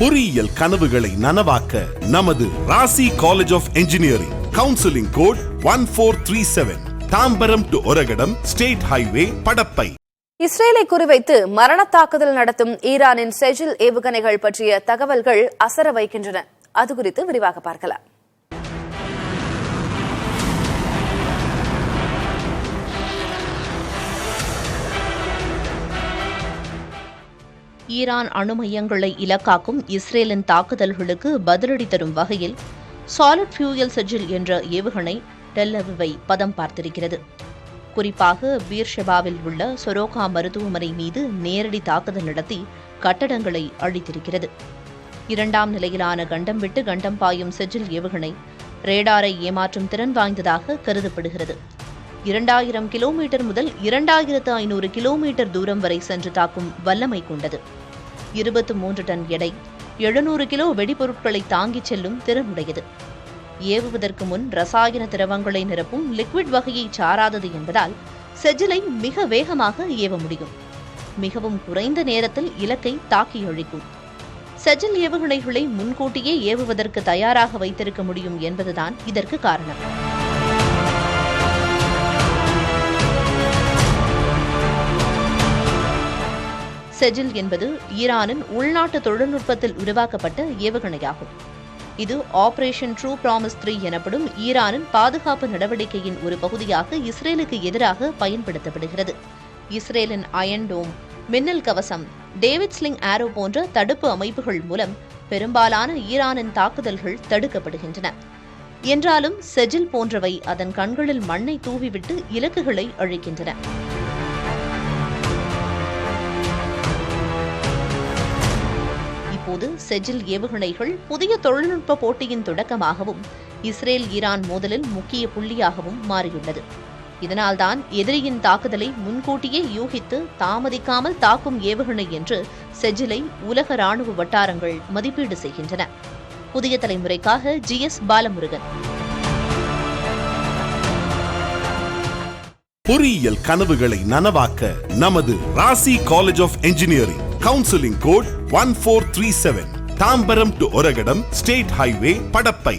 பொறியியல் கனவுகளை நனவாக்க நமது Rasi college of engineering counselling code one four three seven Tambaram to Oragadam state highway Padappai. இஸ்ரேலை குறிவைத்து மரண தாக்குதல் நடத்தும் ஈரானின் செஜில் ஏவுகணைகள் பற்றிய தகவல்கள் அசர வைக்கின்றன. அது குறித்து விரிவாக பார்க்கலாம். ஈரான் அணு மையங்களை இலக்காக்கும் இஸ்ரேலின் தாக்குதல்களுக்கு பதிலடி தரும் வகையில் சாலிட் ஃபியூயல் செஜில் என்ற ஏவுகணை டெல்லவிவை பதம் பார்த்திருக்கிறது. குறிப்பாக பீர்ஷெபாவில் உள்ள சொரோகா மருத்துவமனை மீது நேரடி தாக்குதல் நடத்தி கட்டடங்களை அழித்திருக்கிறது. இரண்டாம் நிலையிலான கண்டம் விட்டு கண்டம் பாயும் செஜில் ஏவுகணை ரேடாரை ஏமாற்றும் திறன் வாய்ந்ததாக கருதப்படுகிறது. இரண்டாயிரம் கிலோமீட்டர் முதல் இரண்டாயிரத்து ஐநூறு கிலோமீட்டர் தூரம் வரை சென்று தாக்கும் வல்லமை கொண்டது. இருபத்து மூன்று டன் எடை எழுநூறு கிலோ வெடிபொருட்களை தாங்கிச் செல்லும் திறனுடையது. ஏவுவதற்கு முன் ரசாயன திரவங்களை நிரப்பும் லிக்விட் வகையை சாராதது என்பதால் செஜிலை மிக வேகமாக ஏவ முடியும். மிகவும் குறைந்த நேரத்தில் இலக்கை தாக்கி அழிக்கும். செஜில் ஏவுகணைகளை முன்கூட்டியே ஏவுவதற்கு தயாராக வைத்திருக்க முடியும் என்பதுதான் இதற்கு காரணம். செஜில் என்பது ஈரானின் உள்நாட்டு தொழில்நுட்பத்தில் உருவாக்கப்பட்ட ஏவுகணையாகும். இது ஆபரேஷன் ட்ரூ ப்ராமிஸ் த்ரீ எனப்படும் ஈரானின் பாதுகாப்பு நடவடிக்கையின் ஒரு பகுதியாக இஸ்ரேலுக்கு எதிராக பயன்படுத்தப்படுகிறது. இஸ்ரேலின் அயன் டோம் மின்னல் கவசம் டேவிட் ஸ்லிங் ஆரோ போன்ற தடுப்பு அமைப்புகள் மூலம் பெரும்பாலான ஈரானின் தாக்குதல்கள் தடுக்கப்படுகின்றன. என்றாலும் செஜில் போன்றவை அதன் கண்களில் மண்ணை தூவிவிட்டு இலக்குகளை அழிக்கின்றன. இப்போது செஜில் ஏவுகணைகள் புதிய தொழில்நுட்ப போட்டியின் தொடக்கமாகவும் இஸ்ரேல் ஈரான் மோதலில் முக்கிய புள்ளியாகவும் மாறியுள்ளது. இதனால்தான் எதிரியின் தாக்குதலை முன்கூட்டியே யூகித்து தாமதிக்காமல் தாக்கும் ஏவுகணை என்று செஜிலை உலக ராணுவ வட்டாரங்கள் மதிப்பீடு செய்கின்றன. புதிய தலைமுறைக்காக ஜி எஸ் பாலமுருகன். பொறியியல் கனவுகளை நனவாக்க நமது Rasi college of engineering counselling code one four three seven Tambaram to Oragadam state highway Padappai